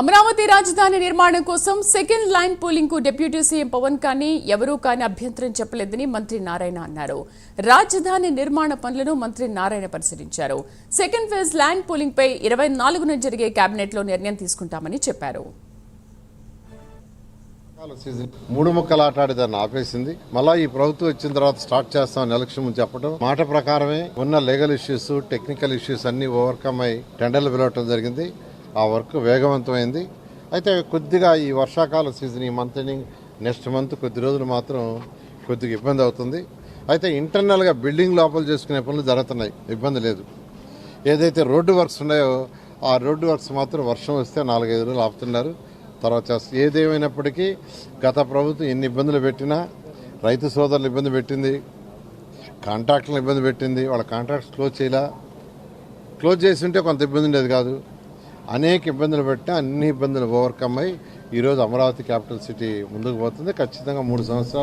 అమరావతి రాజధాని నిర్మాణం కోసం సెకండ్ లైన్ పోలింగ్కు డిప్యూటీ సీఎం పవన్ కానీ ఎవరూ కానీ అభ్యంతరం చెప్పలేదని మంత్రి నారాయణ అన్నారు. రాజధాని నిర్మాణ పనులను మంత్రి నారాయణ పరిశీలించారు. సెకండ్ ఫేజ్ ల్యాండ్ పోలింగ్ పై ఇరవై నాలుగున జరిగే కేబినెట్లో నిర్ణయం తీసుకుంటామని చెప్పారు. మూడు ముక్కలు ఆటాడి దాన్ని ఆపేసింది. మళ్ళా ఈ ప్రభుత్వం వచ్చిన తర్వాత స్టార్ట్ చేస్తామని ఎలక్షన్ ముందు చెప్పడం మాట ప్రకారమే ఉన్న లీగల్ ఇష్యూస్ టెక్నికల్ ఇష్యూస్ అన్ని ఓవర్కమ్ అయి టెండర్లు పిలవటం జరిగింది. ఆ వర్క్ వేగవంతమైంది. అయితే కొద్దిగా ఈ వర్షాకాల సీజన్ ఈ మంత్ ఎండింగ్ నెక్స్ట్ మంత్ కొద్ది రోజులు మాత్రం కొద్దిగా ఇబ్బంది అవుతుంది. అయితే ఇంటర్నల్గా బిల్డింగ్ లోపల చేసుకునే పనులు జరుగుతున్నాయి. ఇబ్బంది లేదు. ఏదైతే రోడ్డు వర్క్స్ ఉన్నాయో ఆ రోడ్డు వర్క్స్ మాత్రం వర్షం వస్తే నాలుగైదు రోజులు ఆపుతున్నారు. తర్వాత చేస్తారు ఏదేమైనప్పటికీ గత ప్రభుత్వం ఎన్ని ఇబ్బందులు పెట్టినా రైతు సోదరులు ఇబ్బంది పెట్టింది. కాంట్రాక్టులను ఇబ్బంది పెట్టింది. వాళ్ళ కాంట్రాక్ట్స్ క్లోజ్ చేయలా. క్లోజ్ చేసి ఉంటే కొంత ఇబ్బంది ఉండేది కాదు. అనేక ఇబ్బందులు పెట్టినా అన్ని ఇబ్బందులు ఓవర్కమ్ అయ్యి ఈరోజు అమరావతి క్యాపిటల్ సిటీ ముందుకు పోతుంది. ఖచ్చితంగా మూడు సంవత్సరాలు